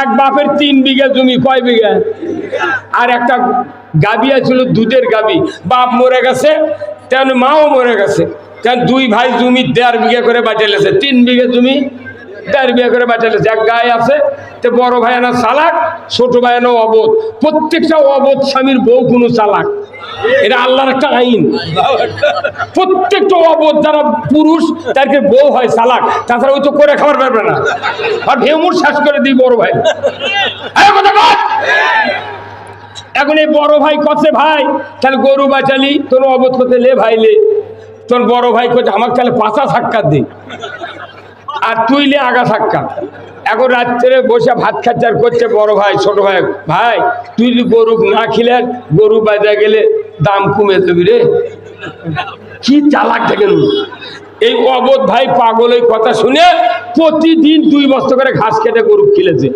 এক বাপের তিন বিঘা জমি, কয় বিঘা? আর একটা গাবি আছিল, দুধের গাবি। বাপ মরে গেছে তেমন মাও মরে গেছে। তেমন দুই ভাই জমি দেড় বিঘা করে বাঁচালেছে তিন বিঘা জমি দেড় বিঘা করে বাঁচালেছে এক গায়ে আছে, তো বড় ভাই না চালাক, ছোট ভাই না অবোধ। প্রত্যেকটা অবোধ স্বামীর বউ কোনো চালাক। এটা আল্লাহর একটা আইন। প্রত্যেকটা অবোধ যারা পুরুষ, তাদেরকে বউ হয় চালাক তাছাড়া ওই তো করে খাবার পারবে না। আর ভেমুর শ্বাস করে দিই বড় ভাই! এখন এই বড় ভাই কছে ভাই? তাহলে গরু বাঁচালি, তোর অবোধ করতে লে ভাই লে। তোর বড় ভাই করছে আমাকে তাহলে পাঁচা সাক্ষাৎ দিই। আর তুইলে আগা সাক্ষাৎ এখন রাত্রে বসে ভাত খাচ্ছার করছে বড় ভাই, ছোট ভাই। ভাই, তুই যদি গরু না খিলে গরু বাজা গেলে দাম কমে দেবি রে। কি চালাক থেকে এই অবোধ ভাই পাগল এই কথা শুনে প্রতিদিন দুই বস্তা করে ঘাস খেতে গরু খিলেছে।